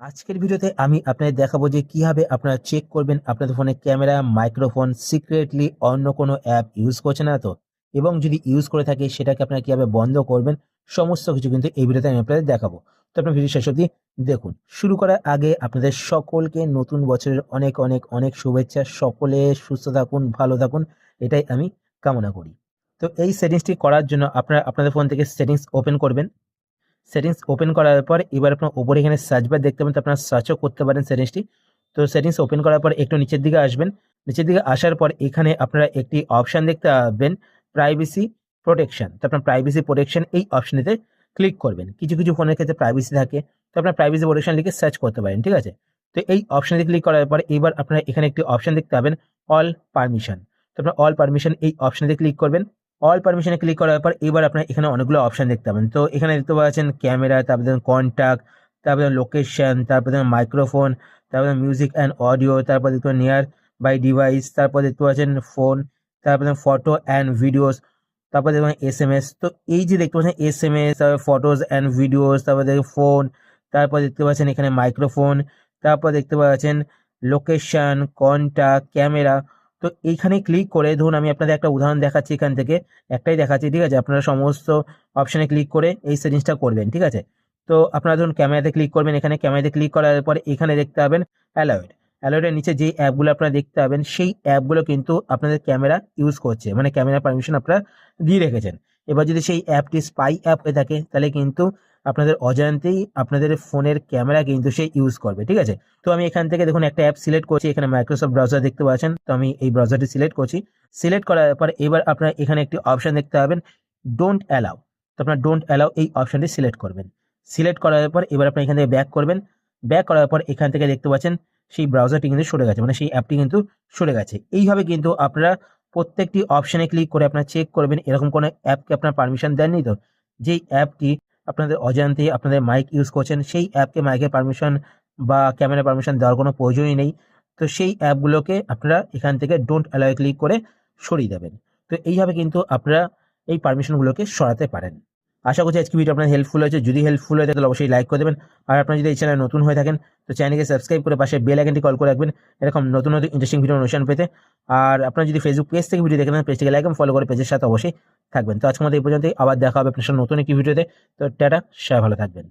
আজকের ভিডিওতে আমি আপনাদের দেখাবো যে কীভাবে আপনারা চেক করবেন আপনাদের ফোনে ক্যামেরা মাইক্রোফোন সিক্রেটলি অন্য কোনো অ্যাপ ইউজ করছে না তো? এবং যদি ইউজ করে থাকে, সেটাকে আপনারা কীভাবে বন্ধ করবেন? সমস্ত কিছু কিন্তু এই ভিডিওতে আমি আপনাদের দেখাবো। তো আপনার ভিডিও শেষ অবধি দেখুন। শুরু করার আগে আপনাদের সকলকে নতুন বছরের অনেক অনেক অনেক শুভেচ্ছা। সকলে সুস্থ থাকুন, ভালো থাকুন। এটাই আমি কামনা করি। তো এই সেটিংসটি করার জন্য আপনারা আপনাদের ফোন থেকে সেটিংস ওপেন করবেন। সেটিংস ওপেন করার পর এবার আপনার ওপরে এখানে সার্চ বার দেখতে পাবেন, তো আপনারা সার্চও করতে পারেন সেটিংসটি। তো সেটিংস ওপেন করার পর একটু নিচের দিকে আসবেন। নিচের দিকে আসার পর এখানে আপনারা একটি অপশান দেখতে পাবেন প্রাইভেসি প্রোটেকশন তো আপনার প্রাইভেসি প্রোটেকশন এই অপশানেতে ক্লিক করবেন। কিছু কিছু ফোনের ক্ষেত্রে প্রাইভেসি থাকে, তো আপনার প্রাইভেসি প্রোটেকশন লিখে সার্চ করতে পারেন, ঠিক আছে? তো এই অপশানে ক্লিক করার পর এবার আপনারা এখানে একটি অপশান দেখতে পাবেন অল পারমিশন তো আপনার অল পারমিশন এই অপশানে ক্লিক করবেন। অল পারমিশনে ক্লিক করার পর এবার আপনার এখানে অনেকগুলো অপশান দেখতে পাবেন। তো এখানে দেখতে পাচ্ছেন ক্যামেরা তারপর দেখুন কন্ট্যাক্ট তারপর তারপরে লোকেশন তারপর দেখুন মাইক্রোফোন তারপরে মিউজিক অ্যান্ড অডিও তারপর দেখতে নিয়ার বাই ডিভাইস তারপর দেখতে পাচ্ছেন ফোন তারপর তারপরে ফটো অ্যান্ড ভিডিওস তারপর দেখবেন এস এম এস তো এই যে দেখতে পাচ্ছেন এস এম এস তারপর ফটোস অ্যান্ড ভিডিওস তারপর দেখুন ফোন তারপর দেখতে পাচ্ছেন এখানে মাইক্রোফোন তারপর দেখতে পাচ্ছেন লোকেশন কন্ট্যাক্ট ক্যামেরা তো এইখানে ক্লিক করে ধরুন আমি আপনাদের একটা উদাহরণ দেখাচ্ছি এখান থেকে। একটাই দেখাচ্ছি, ঠিক আছে? আপনারা সমস্ত অপশানে ক্লিক করে এই সেটিংসটা করবেন, ঠিক আছে? তো আপনারা ধরুন ক্যামেরাতে ক্লিক করবেন, এখানে ক্যামেরাতে ক্লিক করার পরে এখানে দেখতে পাবেন অ্যালোয়েড অ্যালয়েডের নিচে যে অ্যাপগুলো আপনারা দেখতে পাবেন, সেই অ্যাপগুলো কিন্তু আপনাদের ক্যামেরা ইউজ করছে মানে ক্যামেরা পারমিশন আপনারা দিয়ে রেখেছেন। এবার যদি সেই অ্যাপটি স্পাই অ্যাপ হয়ে থাকে, তাহলে কিন্তু আপনাদের অজান্তেই আপনাদের ফোনের ক্যামেরা কিন্তু সে ইউজ করবে, ঠিক আছে? তো আমি এখান থেকে দেখুন একটা অ্যাপ সিলেক্ট করছি, এখানে মাইক্রোসফট ব্রাউজার দেখতে পাচ্ছেন। তো আমি এই ব্রাউজারটি সিলেক্ট করছি। সিলেক্ট করার পর এবার আপনার এখানে একটি অপশান দেখতে পাবেন ডোন্ট অ্যালাউ তো আপনার ডোন্ট অ্যালাউ এই অপশনটি সিলেক্ট করবেন। সিলেক্ট করার পর এবার আপনি এখান থেকে ব্যাক করবেন। ব্যাক করার পর এখান থেকে দেখতে পাচ্ছেন, সেই ব্রাউজারটি কিন্তু সরে গেছে মানে সেই অ্যাপটি কিন্তু সরে গেছে। এইভাবে কিন্তু আপনারা প্রত্যেকটি অপশনে ক্লিক করে আপনারা চেক করবেন, এরকম কোনো অ্যাপকে আপনার পারমিশন দেননি তো? যেই অ্যাপটি আপনাদের অজান্তে আপনাদের মাইক ইউজ করছেন, সেই অ্যাপকে মাইকের পারমিশন বা ক্যামেরা পারমিশন দেওয়ার কোনো প্রয়োজনই নেই। তো সেই অ্যাপগুলোকে আপনারা এখান থেকে ডোন্ট অ্যালাউ ক্লিক করে সরিয়ে দেবেন। তো এইভাবে কিন্তু আপনারা এই পারমিশনগুলোকে সরাতে পারেন। আশা করছি আজকে ভিডিও আপনার হেল্পফুল হয়েছে। যদি হেল্পফুল হয়ে থাকে, তাহলে অবশ্যই লাইক করে দেবেন। আর আপনার যদি এই চ্যানেল নতুন হয়ে থাকেন, তো চ্যানেলকে সাবস্ক্রাইব করে পাশে বেল আইকনটি কল করে রাখবেন। এরকম নতুন নতুন ইন্টারেস্টিং ভিডিও অনুষ্ঠান পেতে। আর আপনার যদি ফেসবুক পেজ থেকে ভিডিও দেখেন পেজটিকে লাইক এবং ফলো করে পেজের সাথে অবশ্যই থাকবেন। তো আজকের মধ্যে এই পর্যন্তই। আবার দেখা হবে আপনার নতুন একটি ভিডিওতে তো টাটা, সবাই ভালো থাকবেন।